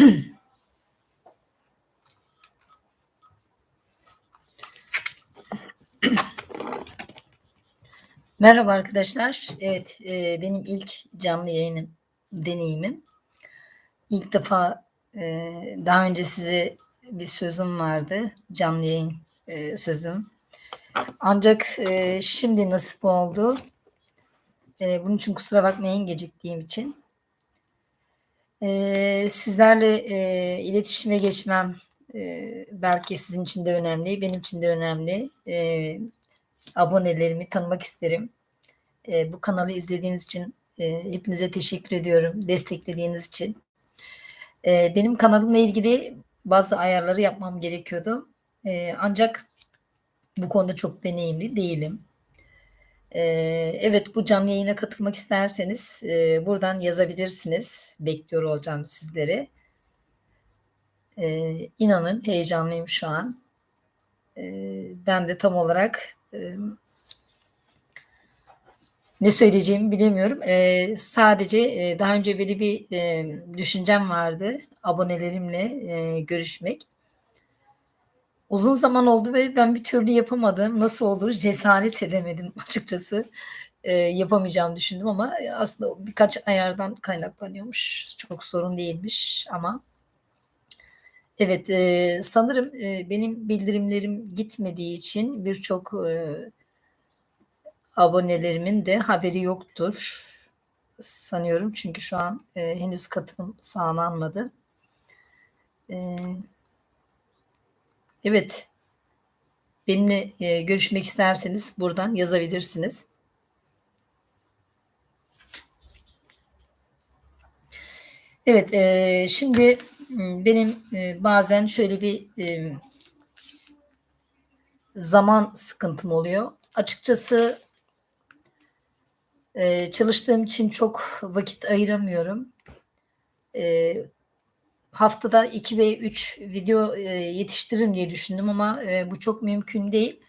Merhaba arkadaşlar. Evet, eee, benim ilk canlı yayınım, deneyimim. İlk defa, eee, daha önce size bir sözüm vardı, canlı yayın, eee, sözüm. Ancak, eee, şimdi nasip oldu. Eee, bunun için kusura bakmayın geciktiğim için. Eee, sizlerle, eee, iletişime geçmem, eee, belki sizin için de önemli, benim için de önemli. Eee, abonelerimi tanımak isterim. Eee, bu kanalı izlediğiniz için, eee, hepinize teşekkür ediyorum, desteklediğiniz için. Eee, benim kanalımla ilgili bazı ayarları yapmam gerekiyordu. Eee, ancak bu konuda çok deneyimli değilim. Evet, bu canlı yayına katılmak isterseniz, buradan yazabilirsiniz. Bekliyor olacağım sizleri. Eee, inanın heyecanlıyım şu an. Ben de tam olarak, ne söyleyeceğimi bilemiyorum. Sadece, daha önce böyle bir, düşüncem vardı abonelerimle, görüşmek. Uzun zaman oldu ve ben bir türlü yapamadım. Nasıl olur cesaret edemedim açıkçası. Eee, yapamayacağımı düşündüm ama, eee, aslında birkaç ayardan kaynaklanıyormuş. Çok sorun değilmiş ama Evet, eee, sanırım, eee, benim bildirimlerim gitmediği için birçok, eee abonelerimin de haberi yoktur sanıyorum. Çünkü şu an, eee, henüz katılım sağlanmadı. Eee Evet. Benimle, eee, görüşmek isterseniz buradan yazabilirsiniz. Evet, eee, şimdi, benim, eee, bazen şöyle bir, emm zaman sıkıntım oluyor. Açıkçası eee, çalıştığım için çok vakit ayıramıyorum. Eee, haftada 2 ve 3 video, eee, yetiştiririm diye düşündüm ama, eee, bu çok mümkün değil.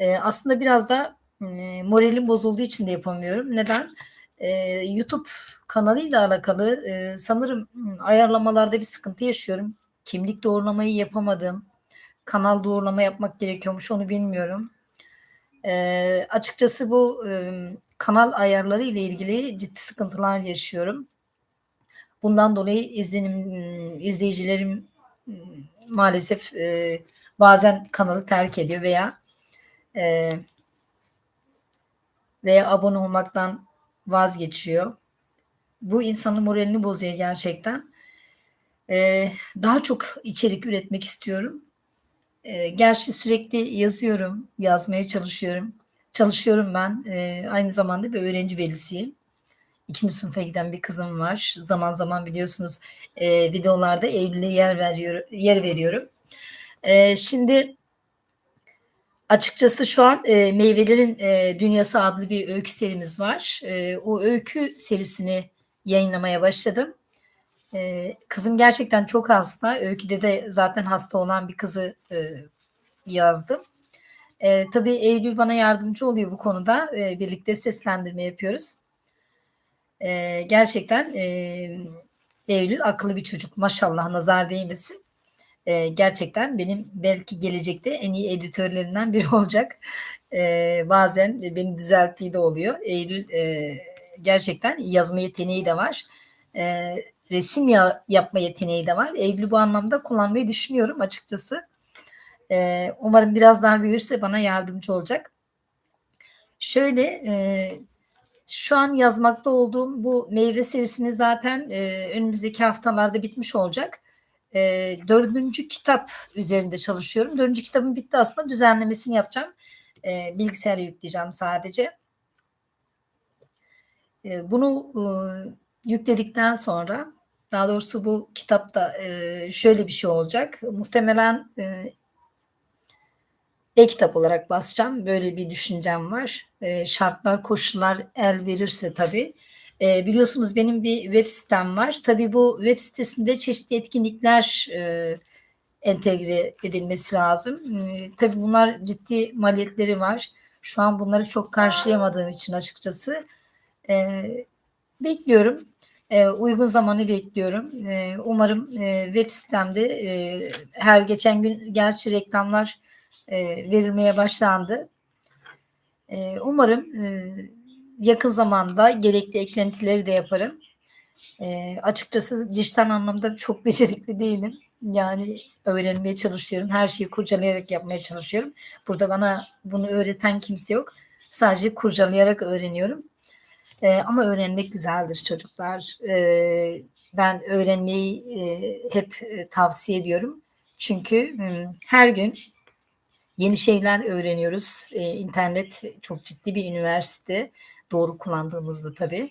Eee, aslında biraz da, eee, moralim bozulduğu için de yapamıyorum. Neden? Eee, YouTube kanalıyla alakalı, eee, sanırım, ımm, ayarlamalarda bir sıkıntı yaşıyorum. Kimlik doğrulamayı yapamadım. Kanal doğrulama yapmak gerekiyormuş, onu bilmiyorum. Eee, açıkçası bu, ımm, kanal ayarları ile ilgili ciddi sıkıntılar yaşıyorum. Bundan dolayı izlenim izleyicilerim, maalesef, eee, bazen kanalı terk ediyor veya, eee veya abone olmaktan vazgeçiyor. Bu insanın moralini bozuyor gerçekten. Eee, daha çok içerik üretmek istiyorum. Eee, gerçi sürekli yazıyorum, yazmaya çalışıyorum. Çalışıyorum ben. Eee, aynı zamanda bir öğrenci velisiyim. 2'nci sınıfa giden bir kızım var. Zaman zaman biliyorsunuz, eee, videolarda Eylül'e yer veriyor yer veriyorum. Eee, şimdi açıkçası şu an, eee, Meyvelerin, eee, Dünyası adlı bir öykü serimiz var. Eee, o öykü serisini yayınlamaya başladım. Eee, kızım gerçekten çok hasta. Öyküde de zaten hasta olan bir kızı, eee, yazdım. Eee, tabii Eylül bana yardımcı oluyor bu konuda. Eee, birlikte seslendirme yapıyoruz. Eee, gerçekten, emm, Eylül akıllı bir çocuk. Maşallah, nazar değmesin. Eee, gerçekten benim belki gelecekte en iyi editörlerimden biri olacak. Eee, bazen beni düzelttiği de oluyor. Eylül, eee, gerçekten yazma yeteneği de var. Eee, resim ya yapma yeteneği de var. Eylül'ü bu anlamda kullanmayı düşünüyorum açıkçası. Eee, umarım biraz daha büyürse bana yardımcı olacak. Şöyle, eee, şu an yazmakta olduğum bu meyve serisini zaten, eee, önümüzdeki haftalarda bitmiş olacak. Eee, 4'üncü kitap üzerinde çalışıyorum. 4'üncü kitabım bitti aslında. Düzenlemesini yapacağım. Eee, bilgisayara yükleyeceğim sadece. Eee, bunu, ııı, yükledikten sonra daha doğrusu bu kitapta, eee, şöyle bir şey olacak. Muhtemelen, eee e-kitap olarak basacağım. Böyle bir düşüncem var. Eee, şartlar, koşullar el verirse tabii. Eee, biliyorsunuz benim bir web sitem var. Tabii bu web sitesinde çeşitli etkinlikler, eee, entegre edilmesi lazım. Iıı, tabii bunlar ciddi maliyetleri var. Şu an bunları çok karşılayamadığım için açıkçası, eee, bekliyorum. Eee, uygun zamanı bekliyorum. Eee, umarım, eee, web sitemde, eee, her geçen gün gerçi reklamlar, eee, verilmeye başlandı. Eee, umarım, eee, yakın zamanda gerekli eklentileri de yaparım. Eee, açıkçası dijital anlamda çok becerikli değilim. Yani öğrenmeye çalışıyorum. Her şeyi kurcalayarak yapmaya çalışıyorum. Burada bana bunu öğreten kimse yok. Sadece kurcalayarak öğreniyorum. Eee, ama öğrenmek güzeldir çocuklar. Eee, ben öğrenmeyi, eee, hep, eee, tavsiye ediyorum. Çünkü, ımm, her gün yeni şeyler öğreniyoruz. Eee, internet çok ciddi bir üniversite. Doğru kullandığımızda tabii.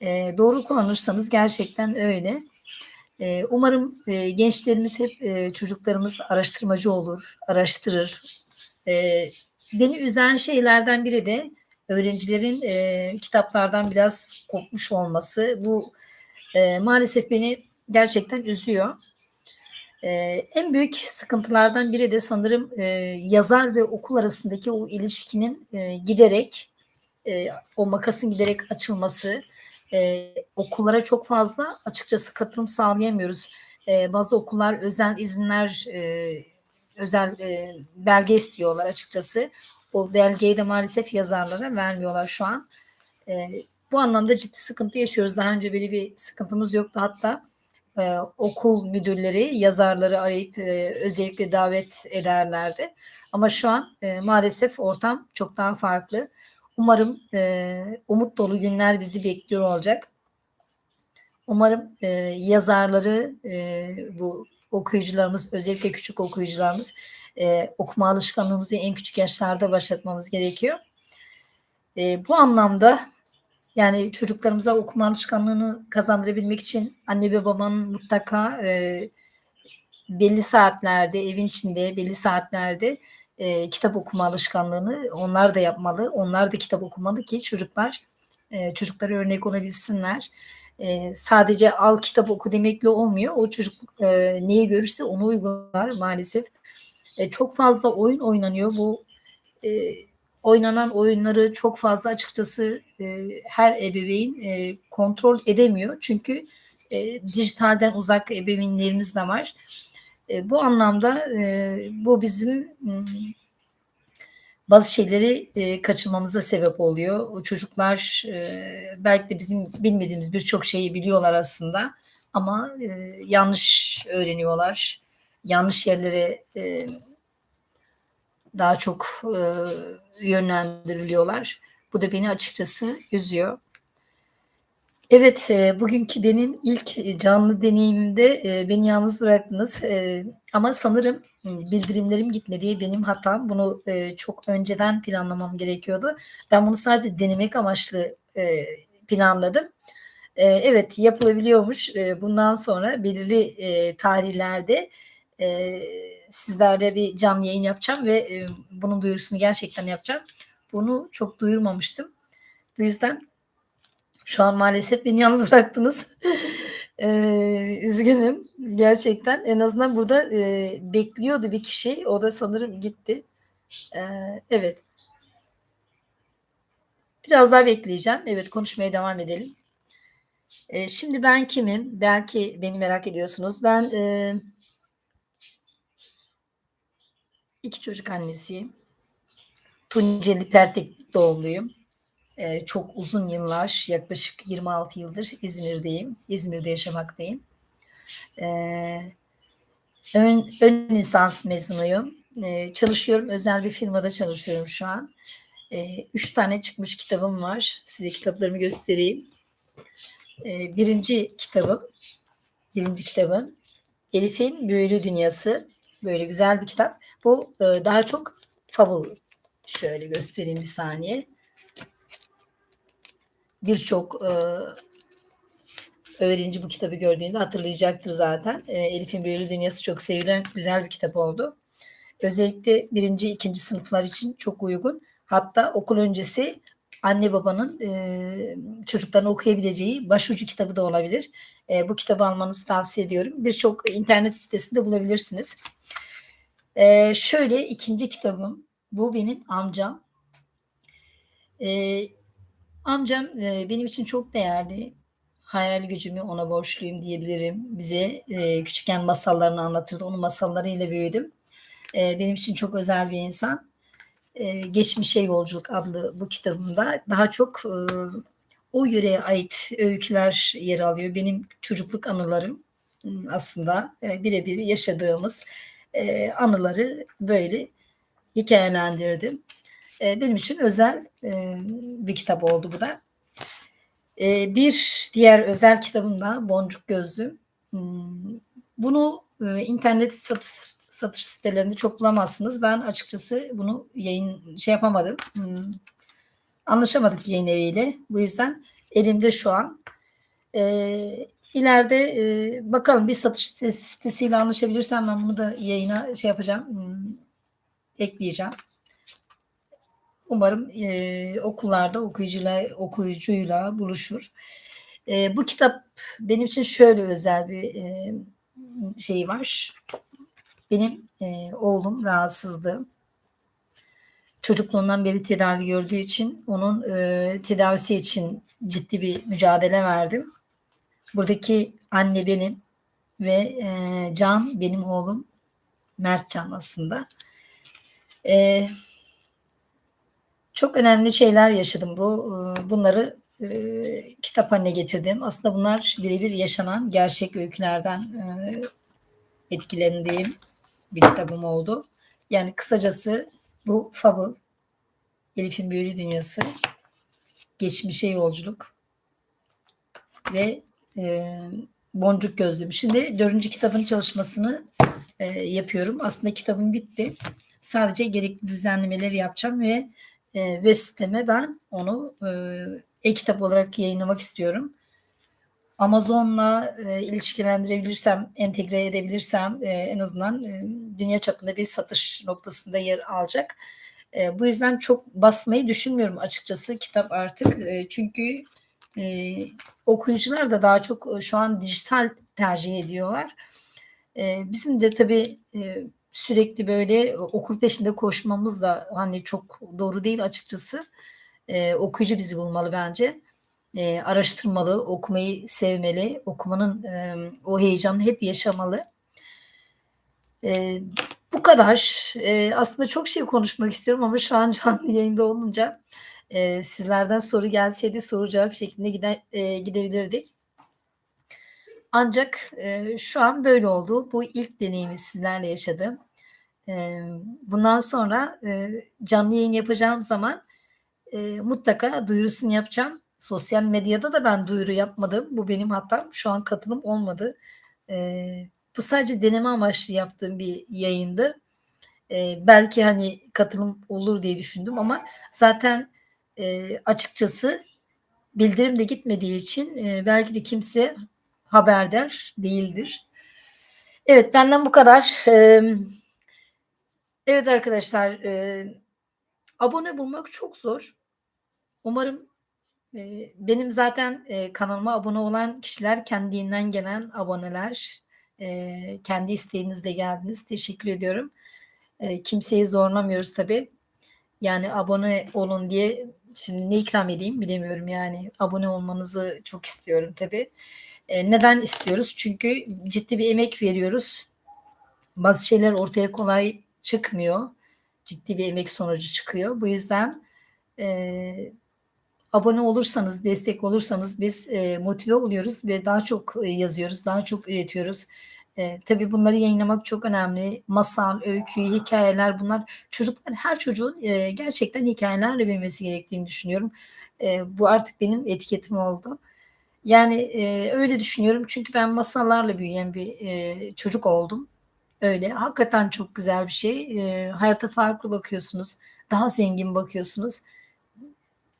Eee, doğru kullanırsanız gerçekten öyle. Eee, umarım, eee, gençlerimiz hep, eee, çocuklarımız araştırmacı olur, araştırır. Eee, beni üzen şeylerden biri de öğrencilerin, eee, kitaplardan biraz kopmuş olması. Bu, eee, maalesef beni gerçekten üzüyor. Eee, en büyük sıkıntılardan biri de sanırım, eee, yazar ve okul arasındaki o ilişkinin, eee, giderek, eee, o makasın giderek açılması. Eee, okullara çok fazla açıkçası katılım sağlayamıyoruz. Eee, bazı okullar özel izinler, eee, özel, eee, belge istiyorlar açıkçası. O belgeyi de maalesef yazarlara vermiyorlar şu an. Eee, bu anlamda ciddi sıkıntı yaşıyoruz. Daha önce böyle bir sıkıntımız yoktu. Hatta, eee, okul müdürleri yazarları arayıp, eee, özellikle davet ederlerdi. Ama şu an, eee, maalesef ortam çok daha farklı. Umarım, eee, umut dolu günler bizi bekliyor olacak. Umarım, eee, yazarları, eee, bu okuyucularımız, özellikle küçük okuyucularımız, eee, okuma alışkanlığımızı en küçük yaşlarda başlatmamız gerekiyor. Eee, bu anlamda, yani çocuklarımıza okuma alışkanlığını kazandırabilmek için anne ve babanın mutlaka, eee, belli saatlerde, evin içinde belli saatlerde, eee, kitap okuma alışkanlığını onlar da yapmalı. Onlar da kitap okumalı ki çocuklar, eee, çocuklara örnek olabilsinler. Eee, sadece al kitap oku demekle olmuyor. O çocuk, eee, neyi görürse onu uygular maalesef. Eee, çok fazla oyun oynanıyor. Bu, eee, oynanan oyunları çok fazla açıkçası, eee, her ebeveyn, eee, kontrol edemiyor. Çünkü, eee, dijitalden uzak ebeveynlerimiz de var. Eee, bu anlamda, eee, bu bizim, bazı şeyleri, eee, kaçırmamıza sebep oluyor. O çocuklar, eee, belki de bizim bilmediğimiz birçok şeyi biliyorlar aslında ama, eee, yanlış öğreniyorlar. Yanlış yerlere, eee daha çok, eee, yönlendiriliyorlar. Bu da beni açıkçası üzüyor. Evet, eee, bugünkü benim ilk, canlı deneyimimde, eee, beni yalnız bıraktınız, eee, ama sanırım, bildirimlerim gitmedi. Benim hatam. Bunu, çok önceden planlamam gerekiyordu. Ben bunu sadece denemek amaçlı, planladım. Evet, yapılabiliyormuş. Bundan sonra belirli, eee, tarihlerde, eee, sizlerle bir canlı yayın yapacağım ve, eee, bunun duyurusunu gerçekten yapacağım. Bunu çok duyurmamıştım. Bu yüzden şu an maalesef beni yalnız bıraktınız. Eee, üzgünüm gerçekten. En azından burada, eee, bekliyordu bir kişi. O da sanırım gitti. Eee, evet. Biraz daha bekleyeceğim. Evet, konuşmaya devam edelim. Eee, şimdi ben kimim? Belki beni merak ediyorsunuz. Ben, eee 2 çocuk annesiyim. Tunceli Pertek doğumluyum. Eee, çok uzun yıllar, yaklaşık 26 yıldır İzmir'deyim. İzmir'de yaşamaktayım. Eee, ön ön lisans mezunuyum. Eee, çalışıyorum, özel bir firmada çalışıyorum şu an. Eee, 3 tane çıkmış kitabım var. Size kitaplarımı göstereyim. Eee, 1'inci kitabım 1'inci kitabım Elif'in Büyülü Dünyası. Böyle güzel bir kitap. Bu, eee, daha çok fable. Şöyle göstereyim bir saniye. Birçok, eee, öğrenci bu kitabı gördüğünde hatırlayacaktır zaten. Eee, Elif'in Büyülü Dünyası çok sevilen güzel bir kitap oldu. Özellikle 1. 2. sınıflar için çok uygun. Hatta okul öncesi anne babanın, eee, çocuklarının okuyabileceği başucu kitabı da olabilir. Eee, bu kitabı almanızı tavsiye ediyorum. Birçok internet sitesinde bulabilirsiniz. Eee, şöyle 2. kitabım. Bu benim amcam. Eee, amcam, eee, benim için çok değerli. hayal gücümü ona borçluyum diyebilirim. Bize e, küçükken masallarını anlatırdı. Onun masallarıyla büyüdüm. E, benim için çok özel bir insan. E, Geçmişe Yolculuk adlı bu kitabımda daha çok e, o yöreye ait öyküler yer alıyor. Benim çocukluk anılarım ım, aslında e, birebir yaşadığımız e, anıları böyle hikayelendirdim. E, benim için özel e, bir kitap oldu bu da. E, bir diğer özel kitabım da Boncuk Gözlüm. Hmm, Bunu e, internet sat, satış sitelerinde çok bulamazsınız. Ben açıkçası bunu yayın şey yapamadım. Hmm, Anlaşamadık yayın eviyle. Bu yüzden elimde şu an. E, ileride e, bakalım bir satış sitesi- sitesiyle anlaşabilirsem ben bunu da yayına şey yapacağım. hmm, ekleyeceğim. Umarım e, okullarda okuyucuyla, okuyucuyla buluşur. E, bu kitap benim için şöyle özel bir e, şey var. Benim e, oğlum rahatsızdı. Çocukluğundan beri tedavi gördüğü için onun e, tedavisi için ciddi bir mücadele verdim. Buradaki anne benim ve e, Can benim oğlum Mertcan aslında. E, çok önemli şeyler yaşadım bu. e, Bunları e, kitap haline getirdim. Aslında bunlar birebir yaşanan gerçek öykülerden e, etkilendiğim bir kitabım oldu. Yani kısacası bu Fable, Elif'in Büyülü Dünyası, Geçmişe Yolculuk ve e, Boncuk Gözlüm. Şimdi dördüncü kitabın çalışmasını e, yapıyorum. Aslında kitabım bitti. Sadece gerekli düzenlemeleri yapacağım ve e, web siteme ben onu e, e-kitap olarak yayınlamak istiyorum. Amazon'la e, ilişkilendirebilirsem, entegre edebilirsem e, en azından e, dünya çapında bir satış noktasında yer alacak. E, bu yüzden çok basmayı düşünmüyorum açıkçası kitap artık. E, çünkü e, okuyucular da daha çok e, şu an dijital tercih ediyorlar. E, bizim de tabii e, sürekli böyle okur peşinde koşmamız da hani çok doğru değil açıkçası. E, okuyucu bizi bulmalı bence. E, araştırmalı, okumayı sevmeli, okumanın e, o heyecanı hep yaşamalı. E, bu kadar. E, aslında çok şey konuşmak istiyorum ama şu an canlı yayında olunca e, sizlerden soru gelseydi soru cevap şeklinde gide, e, gidebilirdik. Ancak e, şu an böyle oldu. Bu ilk deneyimi sizlerle yaşadım. E, bundan sonra e, canlı yayın yapacağım zaman e, mutlaka duyurusunu yapacağım. Sosyal medyada da ben duyuru yapmadım. Bu benim hatam. Şu an katılım olmadı. E, bu sadece deneme amaçlı yaptığım bir yayındı. E, belki hani katılım olur diye düşündüm ama zaten e, açıkçası bildirim de gitmediği için e, belki de kimse haberdar değildir. Evet benden bu kadar. Evet arkadaşlar abone bulmak çok zor. Umarım benim zaten kanalıma abone olan kişiler kendinden gelen aboneler. Kendi isteğinizle geldiniz. Teşekkür ediyorum. Kimseyi zorlamıyoruz tabii. Yani abone olun diye şimdi ne ikram edeyim bilemiyorum yani. Abone olmanızı çok istiyorum tabii. Neden istiyoruz? Çünkü ciddi bir emek veriyoruz. Bazı şeyler ortaya kolay çıkmıyor. Ciddi bir emek sonucu çıkıyor. Bu yüzden e, abone olursanız, destek olursanız biz e, motive oluyoruz ve daha çok e, yazıyoruz, daha çok üretiyoruz. E, tabii bunları yayınlamak çok önemli. Masal, öykü, hikayeler bunlar çocuklar, her çocuğun e, gerçekten hikayelerle büyümesi gerektiğini düşünüyorum. E, bu artık benim etiketim oldu. Yani e, öyle düşünüyorum çünkü ben masallarla büyüyen bir e, çocuk oldum. Öyle. Hakikaten çok güzel bir şey. E, hayata farklı bakıyorsunuz. Daha zengin bakıyorsunuz.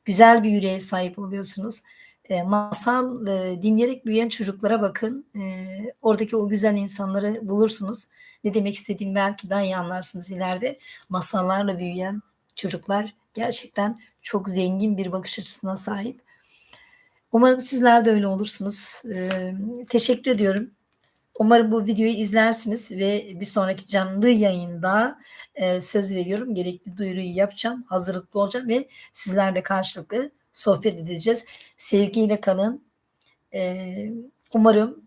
Güzel bir yüreğe sahip oluyorsunuz. E, masal e, dinleyerek büyüyen çocuklara bakın. E, oradaki o güzel insanları bulursunuz. Ne demek istediğimi belki daha iyi anlarsınız ileride. Masallarla büyüyen çocuklar gerçekten çok zengin bir bakış açısına sahip. Umarım sizler de öyle olursunuz. E, teşekkür ediyorum. Umarım bu videoyu izlersiniz ve bir sonraki canlı yayında e, söz veriyorum. Gerekli duyuruyu yapacağım. Hazırlıklı olacağım ve sizlerle karşılıklı sohbet edeceğiz. Sevgiyle kalın. Eee, umarım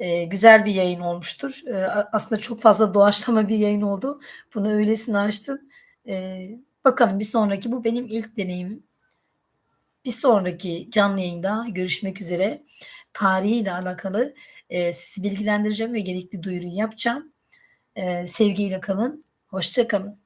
eee, güzel bir yayın olmuştur. A aslında çok fazla doğaçlama bir yayın oldu. Bunu öylesine açtım. Eee, bakalım bir sonraki bu benim ilk deneyimim. Bir sonraki canlı yayında görüşmek üzere. Tarihiyle alakalı, eee, sizi bilgilendireceğim ve gerekli duyuruyu yapacağım. Eee, sevgiyle kalın, hoşça kalın.